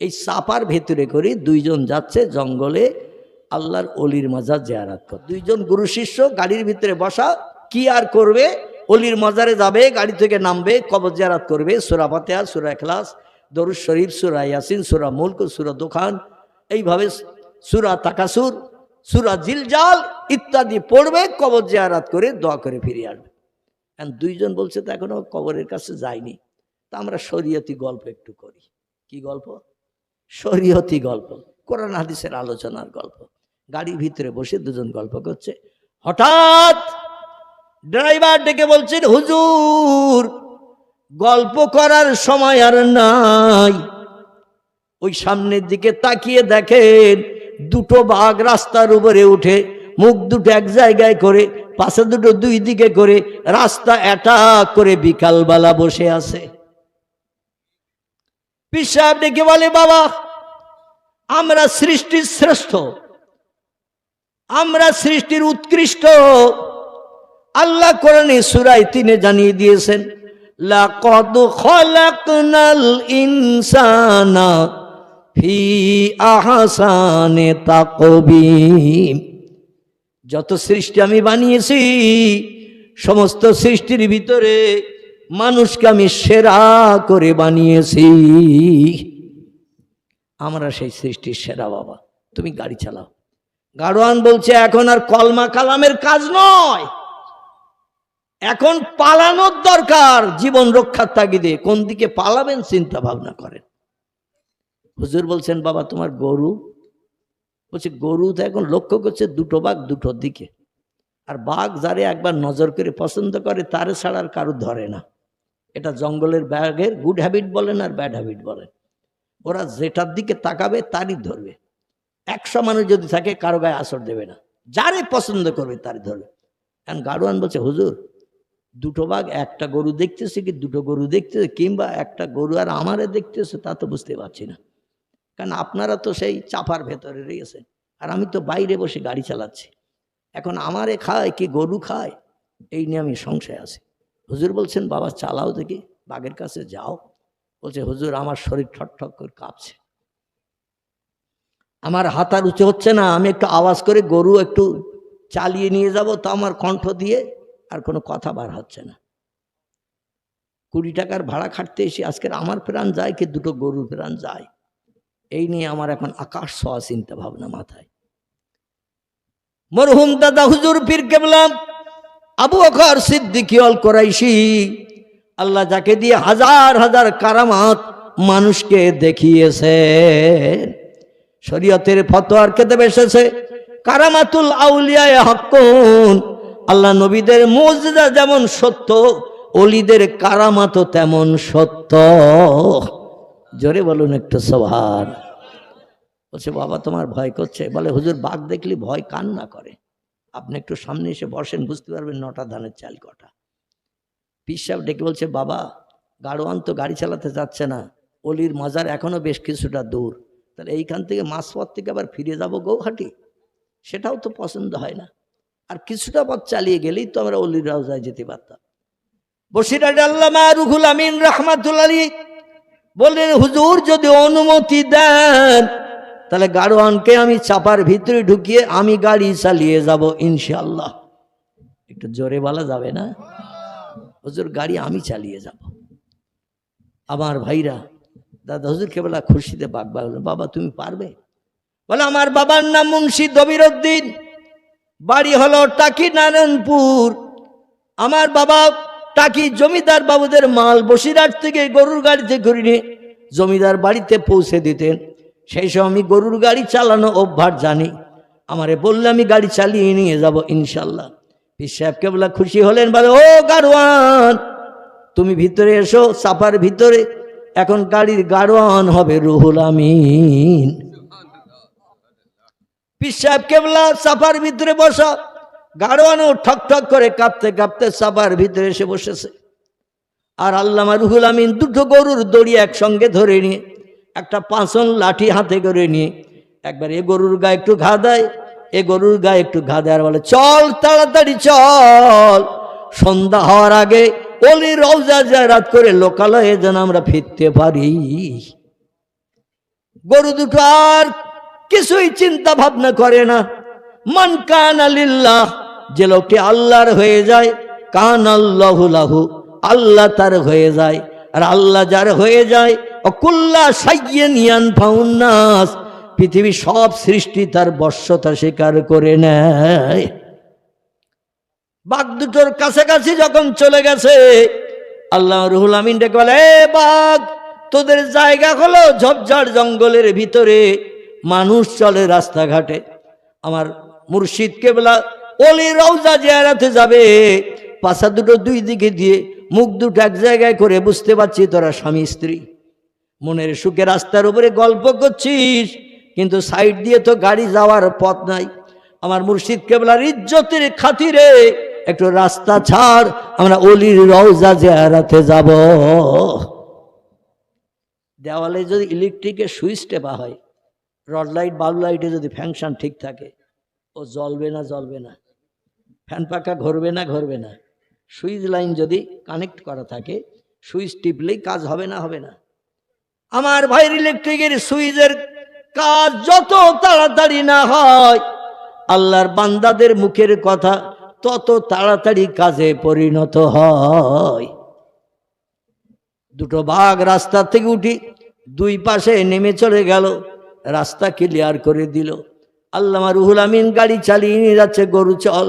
এই চাপার ভেতরে করে দুইজন যাচ্ছে জঙ্গলে আল্লাহর অলির মাজার জেয়ারাত কর। দুইজন গুরু শিষ্য গাড়ির ভিতরে বসা, কি আর করবে? অলির মাজারে যাবে, গাড়ি থেকে নামবে, কবর জেয়ারাত করবে, সুরা ফাতেহা, সুরা এখলাস দরুদ শরীফ, সুরা ইয়াসিন, সুরা মুলক, সুরা দোকান এইভাবে সুরা তাকাসুর, সুরা জিলজাল ইত্যাদি পড়বে, কবর জেয়ারাত করে দোয়া করে ফিরে আসবে। দুইজন বলছে, তো এখনও কবরের কাছে যায়নি। তা আমরা শরীয়তি গল্প একটু করি। কি গল্প? শরীয়তি গল্প, কোরআন, হাদিসের আলোচনার গল্প। গাড়ির ভিতরে বসে দুজন গল্প করছে। হঠাৎ ড্রাইভার ডেকে বলছেন, হুজুর, গল্প করার সময় আর নাই। ওই সামনের দিকে তাকিয়ে দেখেন, দুটো বাঘ রাস্তার উপরে উঠে, মুখ দুটো এক জায়গায় করে, পাশে দুটো দুই দিকে করে, রাস্তা অ্যাটাক করে বিকালবেলা বসে আছে। পিসাব ডেকে বলে, বাবা, আমরা সৃষ্টির শ্রেষ্ঠ। আমরা সৃষ্টির উৎকৃষ্ট। আল্লাহ কোরআনে সুরাই তিনে জানিয়ে দিয়েছেন ইনসানা ফি যত সৃষ্টি আমি বানিয়েছি, সমস্ত সৃষ্টির ভিতরে মানুষকে আমি সেরা করে বানিয়েছি। আমরা সেই সৃষ্টির সেরা বাবা। তুমি গাড়ি চালাও। গাড়োয়ান বলছে, এখন আর কলমা কালামের কাজ নয়। এখন পালানোর দরকার। জীবন রক্ষার তাগিদে। কোন দিকে পালাবেন চিন্তা ভাবনা করেন। হুজুর বলছেন, বাবা, তোমার গরু? বলছে, গরু তো এখন লক্ষ্য করছে দুটো বাঘ দুটোর দিকে। আর বাঘ যারে একবার নজর করে পছন্দ করে, তারে ছাড়া আর কারও ধরে না। এটা জঙ্গলের ব্যাগের গুড হ্যাবিট বলেন আর ব্যাড হ্যাবিট বলেন। ওরা যেটার দিকে তাকাবে, তারই ধরবে। একশো মানুষ যদি থাকে, কারও গায়ে আসর দেবে না। যারে পছন্দ করবে, তারই ধরবে। এখন গাড়োয়ান বলছে, হুজুর, দুটো বাঘ, একটা গরু দেখতেছে কি? দুটো গরু দেখতেছে? কিংবা একটা গরু আর আমারে দেখতেছে, তা তো বুঝতে পারছি না। কারণ আপনারা তো সেই চাপার ভেতরে রয়েছেন। আর আমি তো বাইরে বসে গাড়ি চালাচ্ছি। এখন আমারে খায় কি গরু খায়? এই নিয়ে আমি সংশয় আছি। হুজুর বলছেন, বাবা, চালাও দেখি, বাঘের কাছে যাও। বলছে, হুজুর, আমার শরীর ঠকঠক করে কাঁপছে। আমার হাত আর উঁচু হচ্ছে না, আমি একটু আওয়াজ করে গরু একটু চালিয়ে নিয়ে যাব তো আমার কণ্ঠ দিয়ে, আর কোনো কথা বার হচ্ছে না। কুড়ি টাকার ভাড়া খাটতে এসে আজকের আমার প্রাণ যায় কি দুটো গরুর প্রাণ যায়? এই নিয়ে আমার এখন আকাশ ছোঁয়া চিন্তা ভাবনা মাথায়। মরহুম দাদা, হুজুর পীর কেবলাম আবু অখর সিদ্দিকি অল করাইশি, আল্লাহ যাকে দিয়ে হাজার হাজার কারামাত মানুষকে দেখিয়েছেন শরীয়তের ফতোয়ার খেতে এসেছে, কারামাতুল আউলিয়ায় হকুন আল্লাহ নবীদের মজদা যেমন সত্য, অলিদের কারামাতও তেমন সত্য। জোরে বলুন একটু সভার বলছে, বাবা তোমার ভয় করছে। বলে, হুজুর, বাঘ দেখলি ভয় কান্না করে। আপনি একটু সামনে এসে বসেন, বুঝতে পারবেন নটা ধানের চাল কটা। পিসাব ডেকে বলছে, বাবা, গাড়োয়ান তো গাড়ি চালাতে যাচ্ছে না। অলির মাজার এখনও বেশ কিছুটা দূর। তাহলে এইখান থেকে মাঝপথ থেকে আবার ফিরে যাব গৌহাটি? সেটাও তো পছন্দ হয় না। আর কিছুটা পথ চালিয়ে গেলেই তো আমরা অলির রাউজায় যেতে পারতাম। বসিরাট আল্লামা রুহুল আমিন রহমাতুল আলী বললেন, হুজুর, যদি অনুমতি দেন তাহলে গাড়োয়ানকে আমি চাপার ভিতরে ঢুকিয়ে আমি গাড়ি চালিয়ে যাব ইনশাল্লাহ একটু জোরে বলা যাবে না? হজুর, গাড়ি আমি চালিয়ে যাব। আমার ভাইরা, দাদা হুজুর, কেবলা খুশিতে বাঘ বাঘ বাবা, তুমি পারবে? বলে, আমার বাবার নাম মুন্সি দবির উদ্দিন বাড়ি হলো টাকি নারায়ণপুর। আমার বাবা টাকি জমিদার বাবুদের মাল বসিরহাট থেকে গরুর গাড়িতে করে নিয়ে জমিদার বাড়িতে পৌঁছে দিতেন। সেই সময় আমি গরুর গাড়ি চালানো অভ্যাস জানি। আমারে বললে আমি গাড়ি চালিয়ে নিয়ে যাব ইনশাল্লাহ পীর সাহেব কেবলা খুশি হলেন, বলে, ও গারোয়ান তুমি ভিতরে এসো চাপার ভিতরে। এখন গাড়ির গারোয়ান হবে রুহুল আমিন। পীর সাহেব কেবলা চাপার ভিতরে বসা। গাড়োয়ানও ঠক ঠক করে কাঁপতে কাঁপতে চাপার ভিতরে এসে বসেছে। আর আল্লামা রুহুল আমিন দুটো গরুর দড়ি একসঙ্গে ধরে নিয়ে একটা পাঁচন লাঠি হাতে করে নিয়ে একবার এ গরুর গায়ে একটু ঘা দেয়, এ গরুর গায়ে একটু ঘা দেয় আর বলে, চল তাড়াতাড়ি চল। সন্ধ্যা হওয়ার আগে অলি রওজা জায়রাত করে লোকালয়ে যেন আমরা ফিরতে পারি। গরু দুটো আর কিছুই চিন্তা ভাবনা করে না। মান কান আলিল্লাহ যে লোকটি আল্লাহর হয়ে যায় কান আল্লাহ লাহু, আল্লাহ তার হয়ে যায়। আর আল্লাহ যার হয়ে যায়, অকুল্লা সাইয়ে নিয়ান ফাউন্নাস পৃথিবীর সব সৃষ্টি তার বর্ষতা স্বীকার করে নেয়। বাঘ দুটোর কাছাকাছি যখন চলে গেছে, আল্লাহ রুহুল আমিন ডেকে বলে, এ বাঘ, তোদের জায়গা হলো ঝপঝাড় জঙ্গলের ভিতরে, মানুষ চলে রাস্তাঘাটে। আমার মুর্শিদ কেবলা অলি রৌজা জিয়ারাতে যাবে পাশা দুটো দুই দিকে দিয়ে মুখ দুটো এক জায়গায় করে বুঝতে পারছি তোরা স্বামী স্ত্রী। মনের সুখে রাস্তার উপরে গল্প করছিস, কিন্তু সাইড দিয়ে তো গাড়ি যাওয়ার পথ নাই। আমার মুর্শিদ কেবলার ইজ্জতের খাতিরে একটু রাস্তা ছাড়, আমরা অলির রওজা জিয়ারাতে যাব। দেওয়ালে যদি ইলেকট্রিকের সুইচ টেপা হয়, রড লাইট, বাল্ব লাইটে যদি ফ্যাংশন ঠিক থাকে, ও জ্বলবে না জ্বলবে না। ফ্যান পাখা ঘুরবে না ঘুরবে না। সুইচ লাইন যদি কানেক্ট করা থাকে, সুইচ টিপলেই কাজ হবে না হবে না। আমার ভাইয়ের ইলেকট্রিকের সুইচের কাজ যত তাড়াতাড়ি না হয়, আল্লাহর বান্দাদের মুখের কথা তত তাড়াতাড়ি কাজে পরিণত হয়। দুটো বাঘ রাস্তা থেকে উঠি দুই পাশে নেমে চলে গেল, রাস্তা ক্লিয়ার করে দিল। আল্লামা রুহুল আমিন গাড়ি চালিয়ে নিয়ে যাচ্ছে, গরু চল।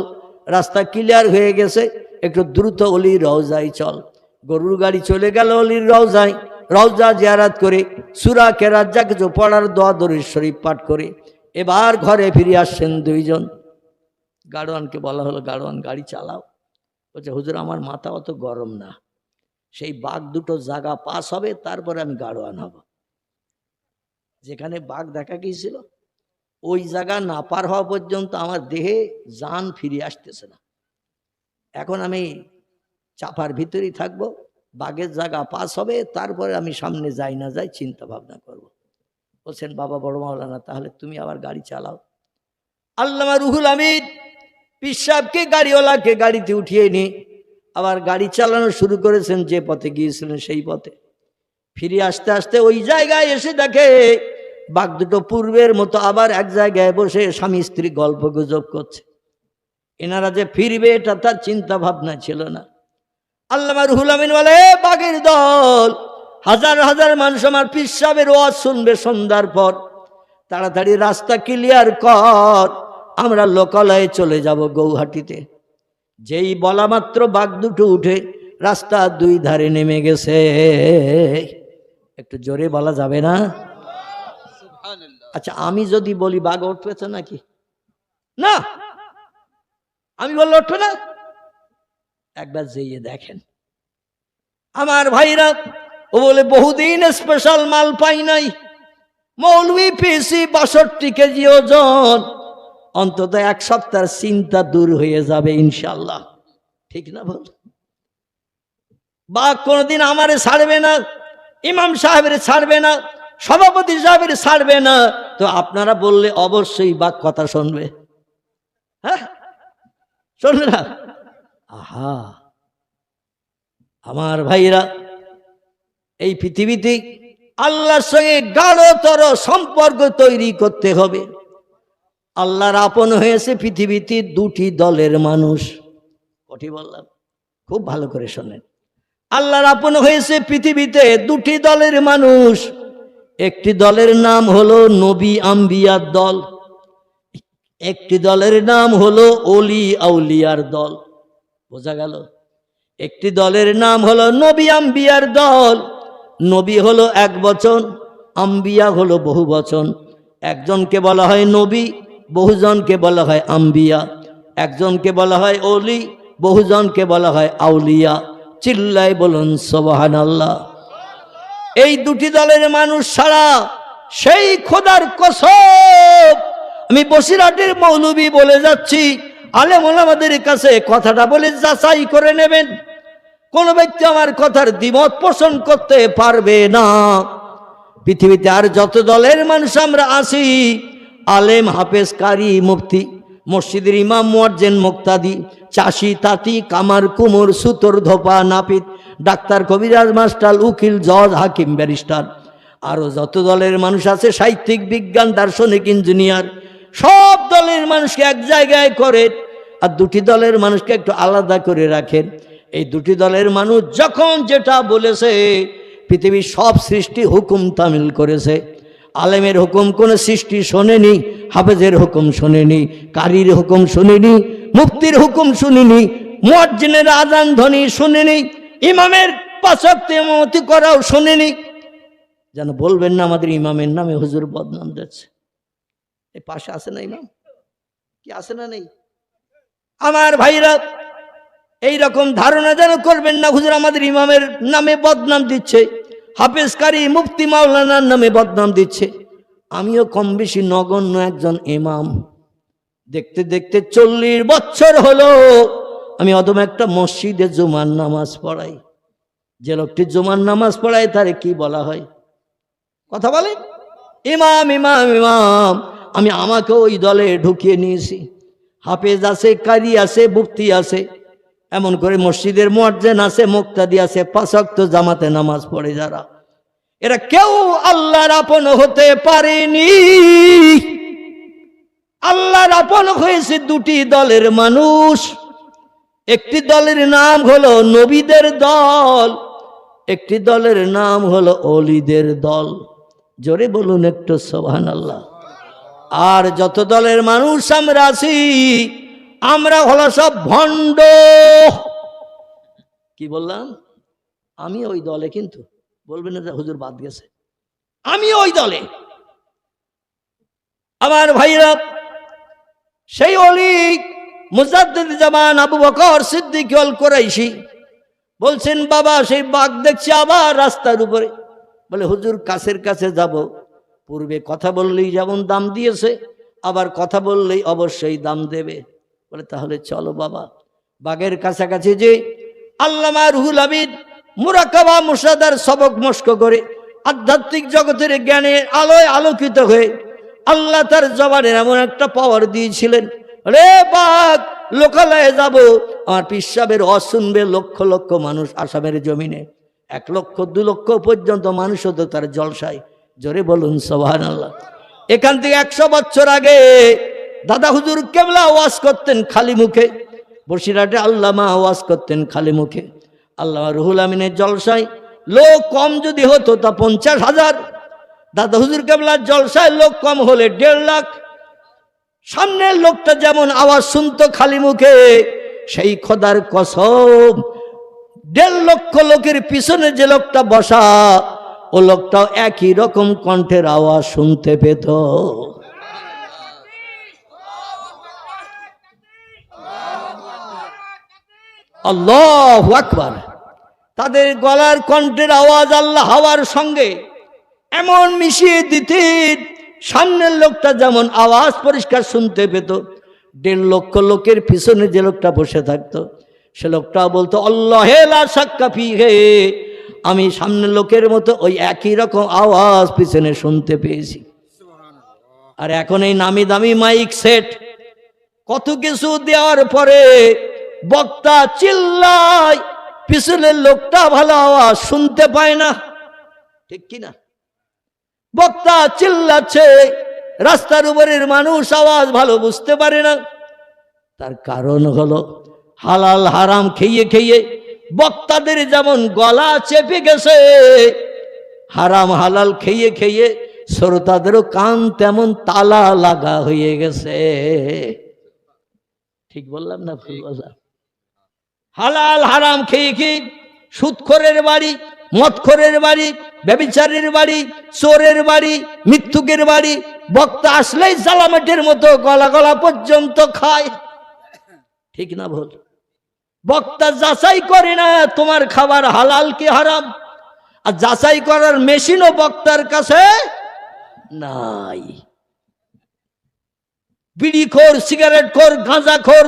রাস্তা ক্লিয়ার হয়ে গেছে একটু দ্রুত অলির রওজাই চল। গরুর গাড়ি চলে গেল অলির রওজায়। রওজা জিয়ারাত করে সুরা কেরাত যা কিছু পড়ার দোয়া দরির শরীফ পাঠ করে। এবার ঘরে ফিরে আসছেন দুইজন। গাড়োয়ানকে বলা হলো, গাড়োয়ান, গাড়ি চালাও। বলছে, হুজুর, আমার মাথা অত গরম না। সেই বাঘ দুটো জায়গা পাস হবে, তারপরে আমি গাড়োয়ান হব। যেখানে বাঘ দেখা গিয়েছিল, ওই জায়গা না পার হওয়া পর্যন্ত আমার দেহে যান ফিরে আসতেছে না। এখন আমি চাপার ভিতরেই থাকব, বাঘের জায়গা পাস হবে, তারপরে আমি সামনে যাই না যাই চিন্তা ভাবনা করব। বলছেন, বাবা বড় মাওলানা, তাহলে তুমি আবার গাড়ি চালাও। আল্লামা রুহুল আমিন পিসাবকে গাড়িওয়ালাকে গাড়িতে উঠিয়ে নিয়ে আবার গাড়ি চালানো শুরু করেছেন, যে পথে গিয়েছিলেন সেই পথে। ফিরে আসতে আসতে ওই জায়গায় এসে দেখে বাঘ দুটো পূর্বের মতো আবার এক জায়গায় বসে স্বামী স্ত্রী গল্প গুজব করছে। এনারা যে ফিরবে এটা তার চিন্তা ভাবনা ছিল না। আল্লামা রুহুল আমিন বলে বাঘের দল হাজার হাজার মানুষ আমার পিসাবের ওয়াজ শুনবে সন্ধ্যার পর। তাড়াতাড়ি রাস্তা ক্লিয়ার কর আমরা লোকালয়ে চলে যাব গৌহাটিতে। যেই বলা মাত্র বাঘ দুটো উঠে রাস্তা দুই ধারে নেমে গেছে। একটু জোরে বলা যাবে না? আচ্ছা আমি যদি বলি বাঘ উঠবে তো নাকি? না! আমি বললে উঠবে না। একবার যেয়ে দেখেন। আমার ভাইরা, ও বলে, বহুদিন স্পেশাল মাল পাই নাই। মৌলভি পেয়েছি বাষট্টি কেজি ওজন। অন্তত এক সপ্তাহের চিন্তা দূর হয়ে যাবে ইনশাল্লাহ ঠিক না বল? বা কোনোদিন আমারে ছাড়বে না, ইমাম সাহেবের ছাড়বে না, সভাপতি সাহেবের ছাড়বে না। তো আপনারা বললে অবশ্যই বাক কথা শুনবে। হ্যাঁ? শুনবে না। আহা। আমার ভাইরা, এই পৃথিবীতে আল্লাহর সঙ্গে গাঢ়তর সম্পর্ক তৈরি করতে হবে। আল্লাহর আপন হয়েছে পৃথিবীতে দুটি দলের মানুষ। কটি বললাম, খুব ভালো করে শোনেন। আল্লাহর আপন হয়েছে পৃথিবীতে দুটি দলের মানুষ। একটি দলের নাম হলো নবী আম্বিয়ার দল। একটি দলের নাম হলো অলি আউলিয়ার দল। বোঝা গেল? একটি দলের নাম হলো নবী আম্বিয়ার দল। নবী হলো এক বচন, আম্বিয়া হলো বহু বচন। একজনকে বলা হয় নবী, বহুজনকে বলা হয় আম্বিয়া। একজনকে বলা হয় অলি বহুজনকে বলা হয় আউলিয়া। চিল্লাই বলুন সবহান আল্লাহ এই দুটি দলের মানুষ ছাড়া সেই খোদার কসব আমি বসিরহাটের মৌলবী বলে যাচ্ছি। আলেম আমাদের কাছে কথাটা বলে যাচাই করে নেবেন। কোন ব্যক্তি আমার কথার দ্বিমত পোষণ করতে পারবে না। পৃথিবীতে আর যত দলের মানুষ আমরা আসি আলেম হাফেজ কারি মুফতি, মসজিদের ইমাম, মুয়াজ্জেন, মুক্তাদি, চাষি, তাঁতি, কামার, কুমোর, সুতোর ধোপা, নাপিত, ডাক্তার, কবিরাজ, মাস্টার, উকিল, জজ, হাকিম, ব্যারিস্টার। আরও যত দলের মানুষ আছে, সাহিত্যিক, বিজ্ঞান, দার্শনিক, ইঞ্জিনিয়ার সব দলের মানুষকে এক জায়গায় করে আর দুটি দলের মানুষকে একটু আলাদা করে রাখেন। এই দুটি দলের মানুষ যখন যেটা বলেছে, পৃথিবীর সব সৃষ্টি হুকুম তামিল করেছে। আলেমের হুকুম কোন সৃষ্টি শোনেনি, হাফেজের হুকুম শোনেনি, কারির হুকুম শুনেনি মুক্তির হুকুম শুনিনি, মুয়াজ্জিনের আজান ধ্বনি শুনেনি, ইমামের পাশাক্তে করাও শোনেনি। যেন বলবেন না আমাদের ইমামের নামে হুজুর বদনাম দিচ্ছে। এই পাশে আছে না ইমাম? কি আছে না নেই? আমার ভাইরা এই রকম ধারণা যেন করবেন না, হুজুর আমাদের ইমামের নামে বদনাম দিচ্ছে হাফেজ কারি মুফতি মাওলানার নামে বদনাম দিচ্ছে। আমিও কম বেশি নগণ্য একজন ইমাম। দেখতে দেখতে চল্লিশ বছর হলো, আমি অদম একটা মসজিদে জুমার নামাজ পড়াই। যে লোকটি জুমার নামাজ পড়ায়, তারে কি বলা হয়? কথা বলে? ইমাম ইমাম ইমাম। আমি আমাকে ওই দলে ঢুকিয়ে নিয়েছি। হাফেজ আছে, কারি আছে বুক্তি আছে। এমন করে মসজিদের মোয়াজ্জেন আছে, মুক্তাদি আছে পাঁচক্ত জামাতে নামাজ পড়ে যারা। এরা কেউ আল্লাহর আপন হতে পারেনি। আল্লাহর আপন হয়েছে দুটি দলের মানুষ। একটি দলের নাম হলো নবীদের দল, একটি দলের নাম হলো অলিদের দল। জোরে বলুন একটু সোহান আল্লাহ আর যত দলের মানুষ আমরা আছি, আমরা হলো সব ভণ্ড। কি বললাম? আমি ওই দলে কিন্তু, বলবেন না হুজুর বাদ গেছে। আমি ওই দলে। আমার ভাইরা, সেই অলি মুজাদ্দিদ জামান আবু বকর সিদ্দিক অল করাইছি বলছেন, বাবা, সেই বাঘ দেখছি আবার রাস্তার উপরে। বলে, হুজুর কাছের কাছে যাব। পূর্বে কথা বললেই যেমন দাম দিয়েছে, আবার কথা বললেই অবশ্যই দাম দেবে। বলে, তাহলে চলো বাবা। বাঘের কাছাকাছি যে আল্লামা রুহুল আবিদ মুরাকাবা মুসাদার সবক মস্ক করে আধ্যাত্মিক জগতের জ্ঞানের আলোয় আলোকিত হয়ে আল্লাহ তার জবানের এমন একটা পাওয়ার দিয়েছিলেন, রে বাঘ, লোকালয়ে যাব। আমার পিসাবের অশুনবে লক্ষ লক্ষ মানুষ আসামের জমিনে। এক লক্ষ, দু লক্ষ পর্যন্ত মানুষও তো তার জলসায় জোরে বলুন আল্লাহ এখান থেকে একশো বছর আগে দাদা হুজুর কেবলা ওয়াজ করতেন খালি মুখে, বসিরহাটে আল্লামা ওয়াজ করতেন খালি মুখে। আল্লামা রুহুল আমিনের জলসায় লোক কম যদি হতো তা পঞ্চাশ হাজার, দাদা হুজুর কেবলার জলসায় লোক কম হলে দেড় লাখ। সামনের লোকটা যেমন আওয়াজ শুনতো খালি মুখে, সেই খোদার কসম, দেড় লক্ষ লোকের পিছনে যে লোকটা বসা ও লোকটাও একই রকম কণ্ঠের আওয়াজ শুনতে পেত। আল্লাহ আকবার। তাদের গলার কণ্ঠের আওয়াজ আল্লাহ হাওয়ার সঙ্গে এমন মিশিয়ে দিতে, সামনের লোকটা যেমন আওয়াজ পরিষ্কার শুনতে পেত, দেড় লক্ষ লোকের পিছনে যে লোকটা বসে থাকতো, সে লোকটা বলতো অল্লাহেলা সাক্কাফি হে আমি সামনের লোকের মতো ওই একই রকম আওয়াজ পিছনে শুনতে পেয়েছি। আর এখন এই নামি দামি মাইক সেট কত কিছু দেওয়ার পরে বক্তা চিল্লায় পিছনের লোকটা ভালো আওয়াজ শুনতে পায় না। ঠিক কিনা বক্তা চিল্লাচ্ছে রাস্তার উপরের মানুষ আওয়াজ ভালো বুঝতে পারে না। তার কারণ হলো হালাল হারাম খেয়ে খেয়ে বক্তাদের যেমন গলা চেপে গেছে, হারাম হালাল খেয়ে খেয়ে শ্রোতাদেরও কান তেমন তালা লাগা হয়ে গেছে। ঠিক বললাম না ভুল বললাম হালাল হারাম খেয়ে খেয়ে সুদখোরের বাড়ি মদখোরের বাড়ি, ব্যবিচারের বাড়ি, চোরের বাড়ি মৃত্যুকের বাড়ি, বক্তা আসলেই জালামেটের মতো গলা গলা পর্যন্ত খায়। ঠিক না ভুল? বক্তা যাচাই করে না, তোমার খাবার হালাল কি হারাম? আর যাচাই করার মেশিনও বক্তার কাছে নাই। বিড়ি খোর সিগারেট খোর গাঁজা খোর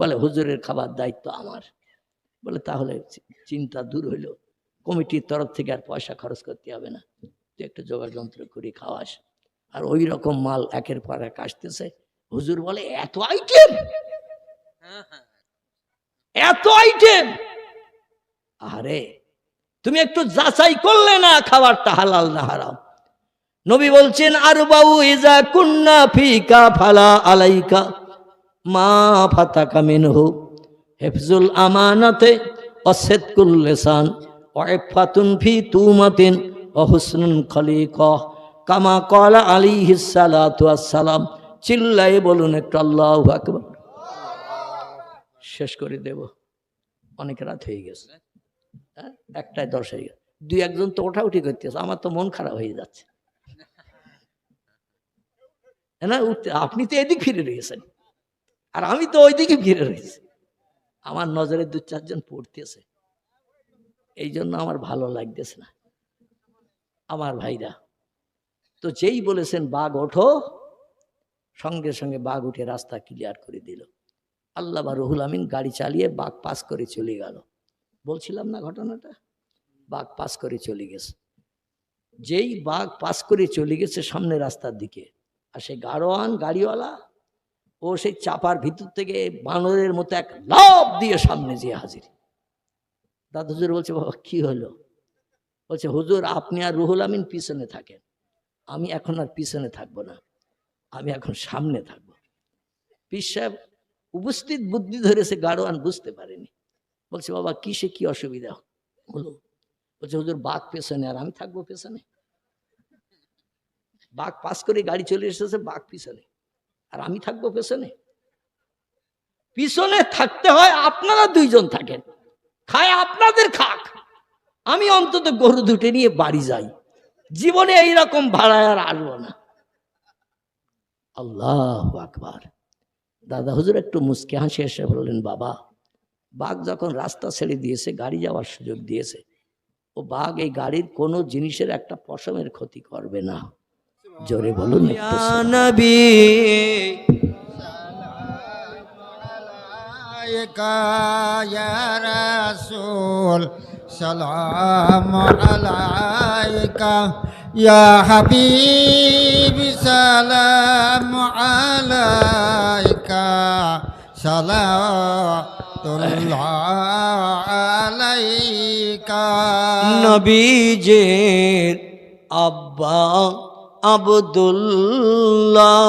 বলে, হুজুরের খাবার দায়িত্ব আমার। বলে, তাহলে চিন্তা দূর হইল। কমিটির তরফ থেকে আর পয়সা খরচ করতে হবে না। তুই একটা জোগাড় যন্ত্র করে খাওয়াস। আর ওই রকম মাল একের পর এক আসতেছে। হুজুর বলে, এত আইটেম এত আইটেম আরে, তুমি একটু যাচাই করলে না খাবারটা হালাল না হারাম? নবী বলছেন আর বাবু ইজা কুন্না ফিকা ফালা আলাইকা, মা ফাতাকা মিনহু, হেফজুল আমানাতে অসেদকুল লেসান, ওয়াইফাতুন ফি তুমাতিন অহুসনুন খলিক, কামা কলা আলী হিসালাতু আসসালাম চিল্লাই বলুন একটু, আল্লাহ আকবার। শেষ করে দেব। অনেক রাত হয়ে গেছে। হ্যাঁ? একটাই দশ হয়ে গেছে। দুই একজন তো ওঠাউঠি করতেছে, আমার তো মন খারাপ হয়ে যাচ্ছে। না, উঠতে, আপনি তো এদিক ফিরে রয়েছেন। আর আমি তো ওইদিকে ফিরে রয়েছি। আমার নজরে দু চারজন পড়তেছে। এই জন্য আমার ভালো লাগতেছে না। আমার ভাইরা, তো যেই বলেছেন, বাঘ ওঠো। সঙ্গে সঙ্গে বাঘ উঠে রাস্তা ক্লিয়ার করে দিল। আল্লাহ বা রহুল আমিন গাড়ি চালিয়ে বাঘ পাস করে চলে গেল। বলছিলাম না ঘটনাটা? বাঘ পাস করে চলে গেছে। যেই বাঘ পাস করে চলে গেছে সামনে রাস্তার দিকে, আর সেই গাড়োয়ান, গাড়িওয়ালা, ও সেই চাপার ভিতর থেকে বানরের মতো এক লাভ দিয়ে সামনে যেয়ে হাজির। দাদা হুজুর বলছে, বাবা, কি হলো? বলছে, হুজুর, আপনি আর রুহুল আমিন পিছনে থাকেন। আমি এখন আর পিছনে থাকব না। আমি এখন সামনে থাকব। পীর সাহেব উপস্থিত বুদ্ধি ধরেছে গাড়োয়ান বুঝতে পারেনি। বলছে, বাবা, কিসে কি অসুবিধা? হলো বলছে, হুজুর, বাঘ পেছনে, আর আমি থাকব পেছনে। বাঘ পাস করে গাড়ি চলে এসেছে, বাঘ পিছনে। আর আমি থাকব পেছনে? পিছনে থাকতে হয় আপনারা দুইজন থাকেন। খায় আপনাদের খাক। আমি অন্তত গরু দুটে নিয়ে বাড়ি যাই। জীবনে এইরকম ভাড়ায় আর আসব না। আল্লাহ আকবার। দাদা হুজুর একটু মুসকে হাসি এসে বললেন বাবা বাঘ যখন রাস্তা ছেড়ে দিয়েছে গাড়ি যাওয়ার সুযোগ দিয়েছে ও বাঘ এই গাড়ির কোনো জিনিসের একটা পশমের ক্ষতি করবে না। জোরে বলুন সালাম আলাইকা ইয়া হাবিব। سلام عليك يا حبيبي سلام عليك صلاة الله عليك নবীজের আব্বা আবদুল্লাহ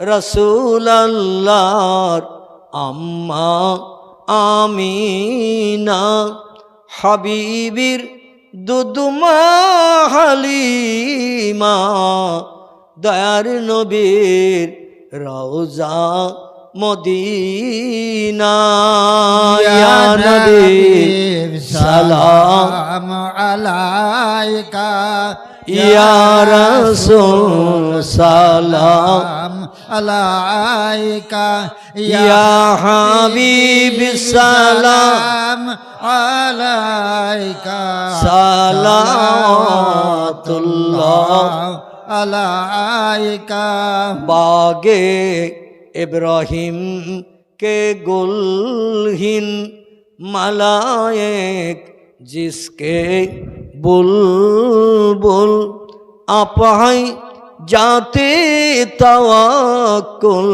রসুল আল্লাহর আম্মা আমিনা হাবিবির দুদুমা হালিমা দয়ার নবীর রওজা মদিনা। ইয়া নবী সালাম আলাইকা। ইয়া রাসূল সালাম আলাইকা। ইয়া হাবিব সালাম আলাইকা। সালাতুল্লাহ আলাইকা। বাগে ইব্রাহিম কে গুলহীন মালায়েক জিসকে বুলবুল আপাই যাতে তাওয়াকুল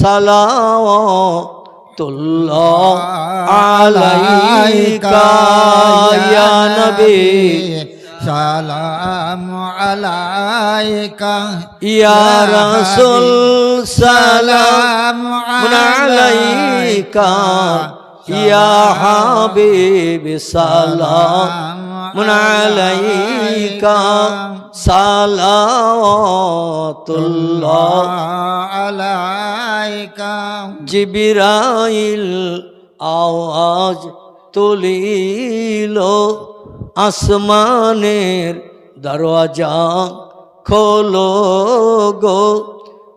সালাওয়াতুল্লাহ আলাইকা। ইয়া নবী। সালাম আলাইকা ইয়া রাসূল সালাম আলাইকা ইয়া হাবিব সালাম আলাইকা সালাতুল্লাহ আলাইকা। জিবরাইল আওয়াজ তুলিলো। আসমানের দরওয়াজা খোলো গো।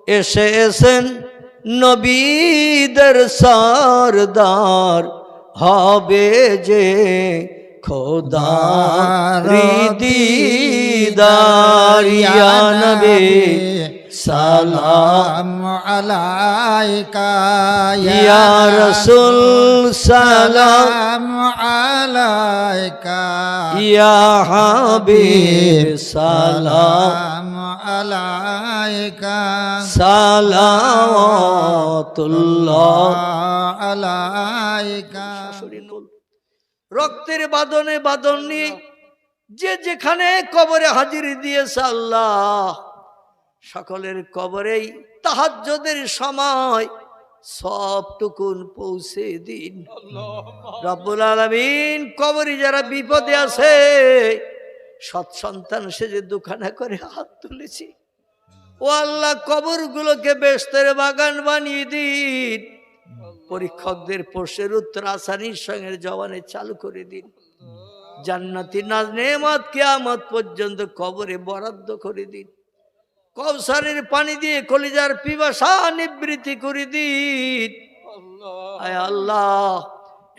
এসেছেন নবীদের সরদার হবে যে খোদার দিদার ইয়া নবী সালাম আলাইকা ইয়া রাসূল সালাম আলাইকা। ইয়া হাবিব সালাম আলাইকা। সালাওয়াতুল্লাহ। আলাইকা। রক্তের বাদনে বাদন নিয়ে যে যেখানে কবরে হাজির দিয়েছে আল্লাহ। সকলের কবরেই তাহাজ্জদের সময় সবটুকুন পৌঁছে দিন। রব্বুল আলমিন কবরে যারা বিপদে আছে, সৎ সন্তান সে যে দুখানা করে হাত তুলেছি। ও আল্লাহ, কবরগুলোকে বেস্তরে বাগান বানিয়ে দিন। পরীক্ষকদের প্রশ্নের উত্তর আসানির সঙ্গে জবানে চালু করে দিন। জান্নাতি নাজ নেমাত কেয়ামত পর্যন্ত কবরে বরাদ্দ করে দিন। কৌসারের পানি দিয়ে কলিজার পিপাসা নিবৃত্তি করে দিন। আয় আল্লাহ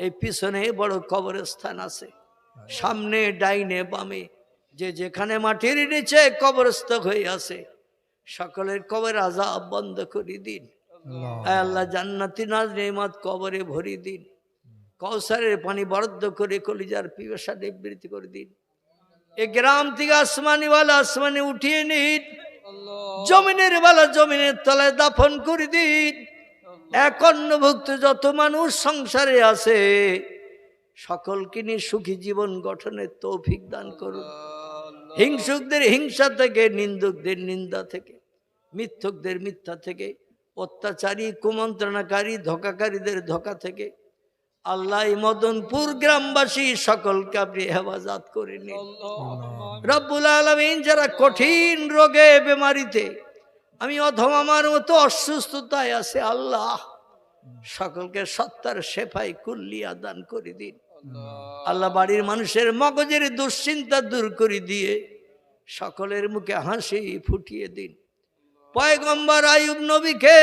এই পিছনে বড় কবরস্থান আছে। সামনে ডাইনে বামে যে যেখানে মাটির নিচে কবরস্থ হয়ে আছে সকলের কবর আজাব বন্ধ করে দিন। আয় আল্লাহ জান্নাতি নাজ নেমাত কবরে ভরি দিন। কৌসারের পানি বরাদ্দ করে কলিজার পিপাসা নিবৃত্তি করে দিন। এ গ্রাম থেকে আসমানিওয়ালা আসমানি উঠিয়ে নিন। জমিনের বেলা জমিনের তলায় দাফন করে দিন। এক অন্নভুক্ত যত মানুষ সংসারে আছে, সকলকে নিয়ে সুখী জীবন গঠনের তৌফিক দান করুন। হিংসুকদের হিংসা থেকে, নিন্দুকদের নিন্দা থেকে, মিথ্যকদের মিথ্যা থেকে, অত্যাচারী, কুমন্ত্রণাকারী, ধোকাকারীদের ধোকা থেকে আল্লাহ মদনপুর গ্রামবাসী সকলকে আপনি হেফাজত করে নিন। রব্বুল আলমিন যারা কঠিন রোগে বেমারিতে আমি অধম আমার মতো অসুস্থতায় আছে আল্লাহ সকলকে সত্তার সেফাই কুল্লিয়া দান করে দিন। আল্লাহ। বাড়ির মানুষের মগজের দুশ্চিন্তা দূর করে দিয়ে সকলের মুখে হাসি ফুটিয়ে দিন। পয়গম্বর আয়ুব নবীকে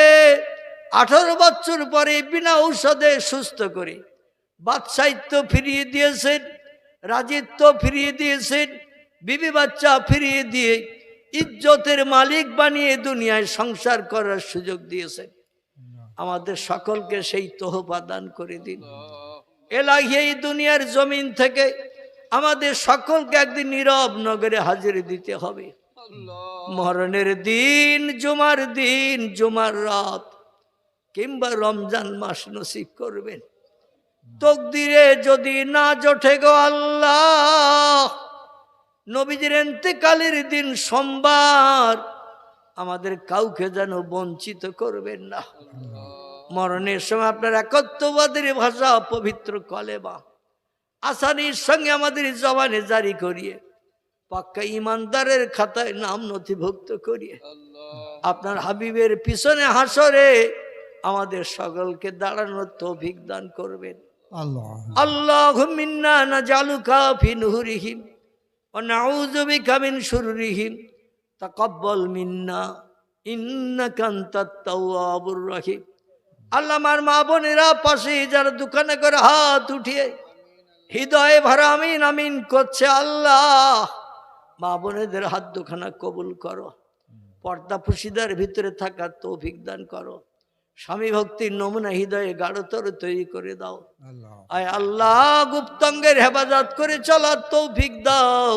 আঠারো বছর পরে বিনা ঔষধে সুস্থ করে বাদশাহিত্য ফিরিয়ে দিয়েছেন, রাজিত্ব ফিরিয়ে দিয়েছেন, বিবি বাচ্চা ফিরিয়ে দিয়ে ইজ্জতের মালিক বানিয়ে দুনিয়ায় সংসার করার সুযোগ দিয়েছেন। আমাদের সকলকে সেই তোহফা দান করে দিন। এলাহি এই দুনিয়ার জমিন থেকে আমাদের সকলকে একদিন নীরব নগরে হাজির দিতে হবে। মরণের দিন, জুমার দিন, জুমার রাত কিংবা রমজান মাস নসিব করবেন। তকদিরে যদি না জোটে গো আল্লাহ নবীজির এন্তেকালের দিন সোমবার আমাদের কাউকে যেন বঞ্চিত করবেন না। মরণের সময় আপনার একত্ববাদের ভাষা পবিত্র কলেবা আসানির সঙ্গে আমাদের জবানে জারি করিয়ে পাক্কা ইমানদারের খাতায় নাম নথিভুক্ত করিয়ে আপনার হাবিবের পিছনে হাসরে আমাদের সকলকে দাঁড়ানোর তৌফিক দান করবেন। আল্লাহ। না জালুকা ও মিন ইন্নাকা আনতাত তাওয়াবুর আল্লাহ আমার মা বোনেরা পাশে যারা দোকানে করে হাত উঠিয়ে হৃদয়ে ভরা আমিন আমিন করছে, আল্লাহ মা বোনেদের হাত দুখানা কবুল করো। পর্দা ফুসিদার ভিতরে থাকা তৌফিক দান করো। স্বামী ভক্তির নমুনা হৃদয়ে গাঢ়তর তৈরি করে দাও। আল্লাহ। আয় আল্লাহ গুপ্তঙ্গের হেফাজত করে চলার তৌফিক দাও।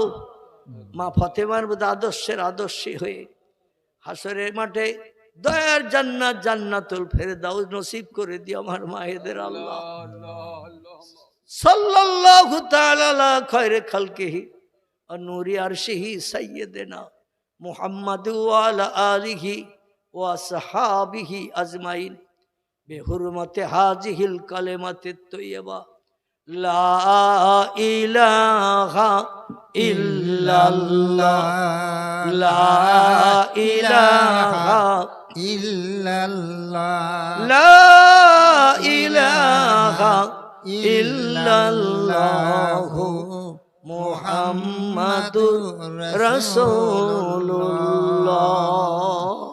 মা ফতেমার মধ্যে আদর্শের আদর্শী হয়ে হাসরের মাঠে দয়ার জান্নাত জান্নাতুল ফেরে দাও নসিব করে দিও আমার মায়েদের আল্লাহ। সাল্লাল্লাহু তাআলা আলা খায়রে খালকিহি ওয়া নূরি আরশিহি সাইয়্যিদিনা মুহাম্মাদু ওয়া আলা আলিহি ওয়া সাহাবিহি আজমাইন। বেহুরমতে হাজিহিল কালেমাতে তৈয়বা। লা ইলাহা ইল্লাল্লাহ। লা ইলাহা ইল্লাল্লাহ। লা ইলাহা ইল্লাল্লাহ মুহাম্মাদুর রাসূলুল্লাহ।